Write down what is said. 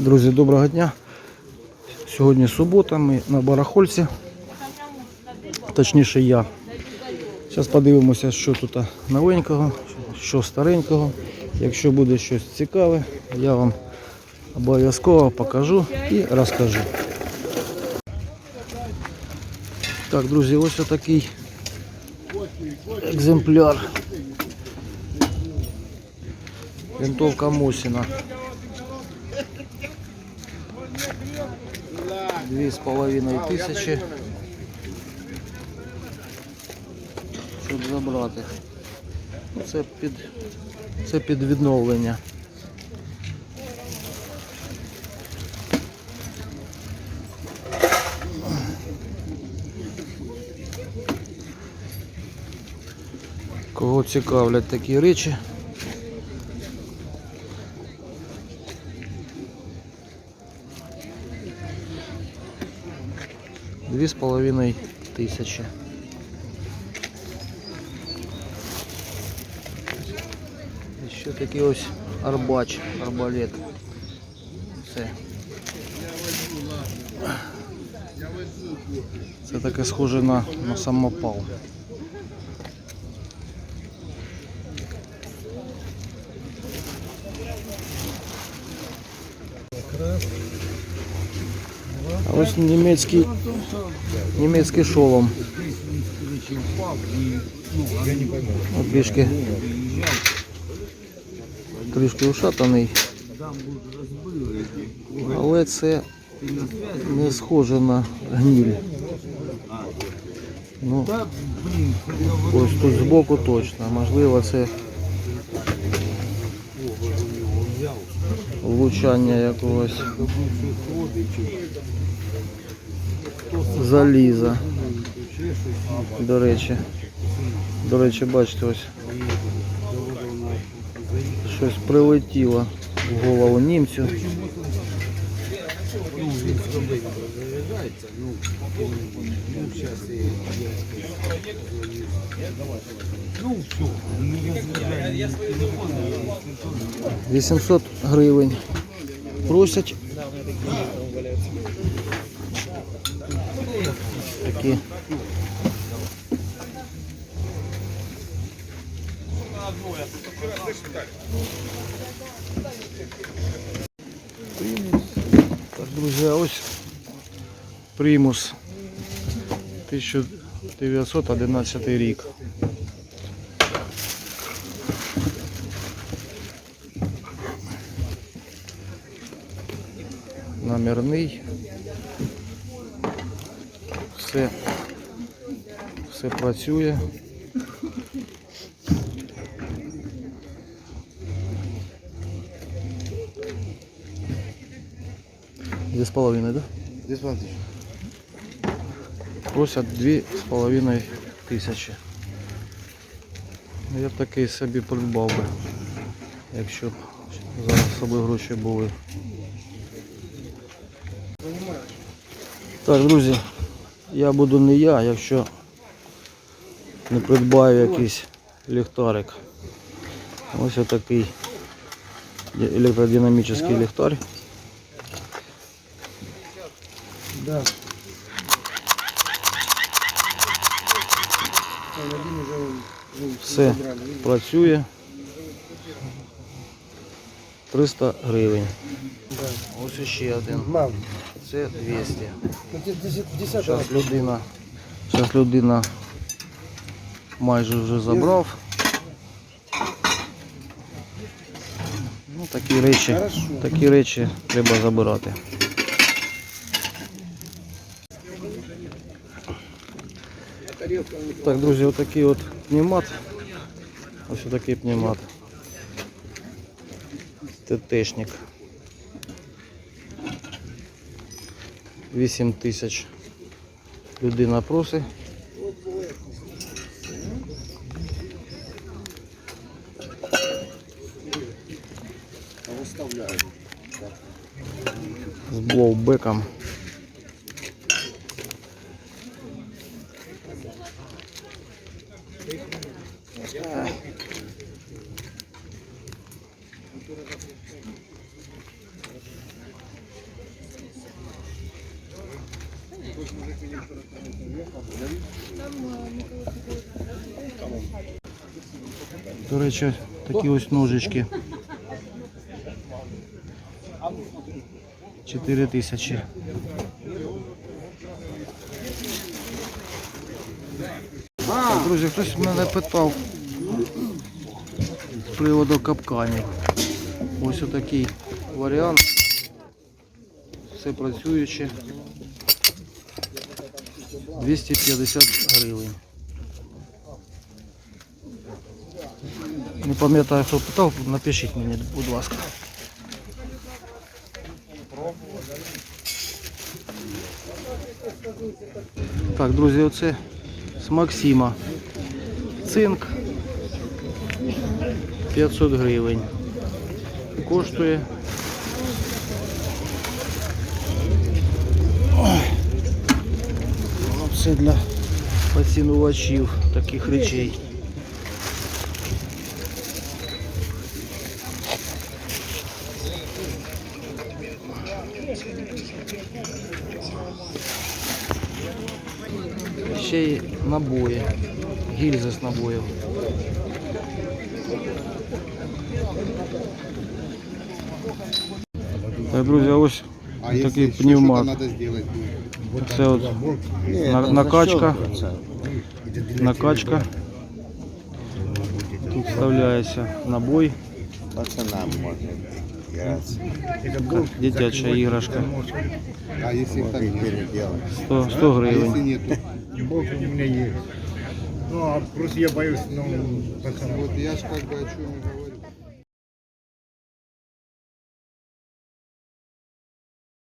Друзі, доброго дня. Сьогодні субота, ми на барахольці. Точніше я. Зараз подивимося, що тут новенького, що старенького. Якщо буде щось цікаве, я вам обов'язково покажу і розкажу. Так, друзі, ось отакий екземпляр. Винтовка Мосіна. Дві з половиною тисячі. Щоб забрати. Ну, Це під, це під відновлення. Кого цікавлять такі речі? Дві з половиною тисячі. І ще такий ось арбач, арбалет. Це. Це таке схоже на, на самопал. А ось німецький, німецький шолом. Ну, трішки, трішки ушатаний. Але це не схоже на гніль. Ну, ось тут збоку точно. Можливо, це влучання якогось заліза. До речі. До речі, бачите, ось щось прилетіло в голову німцю. Вісімсот гривень. Просять. Такі. Так, друзі, а ось примус 1911 рік. Номерний. Все, все працює. Две с половиной, да? Десь платиш. Просять дві з половиною тисячі. Ну, Я б такий собі придбав би, якщо б зараз собі гроші були. Так, друзі, я буду не я, якщо не придбаю якийсь ліхтарик. Ось отакий електродинамічний ліхтар. Да. Все працює. 300 гривень. Ось ще один. Це 200. ну ти десятого. Зараз людина, зараз людина майже вже забрав. Ну, такі речі, такі речі треба забирати. Так, друзі, отакий от пневмат. Ось отакий пневмат. ТТшник. 8 тисяч. Людина просить. З блоубеком. До речі, такі ось ножички. 4 тисячі. Друзі, хтось мене питав з приводу капканів. Ось отакий варіант. Все працююче. 250 гривень. Не пам'ятаю, хто питав, напишіть мені, будь ласка. Так, друзі, оце з Максима. Цинк 500 гривень. Коштує. Ой. Це для поцінувачів таких речей. Ще й набої. Гільзи з набоїв. Так, друзі, ось такий пневмат. Це от на- накачка. Накачка. Тут вставляється набой. Пацанам играться. Дитяча іграшка. А если так нет? переделать. 100, 100 А если гривень. нету? Бог у меня есть. Ну, а просто я боюсь, ну, пацанам. Вот я ж как бы о чем и говорю.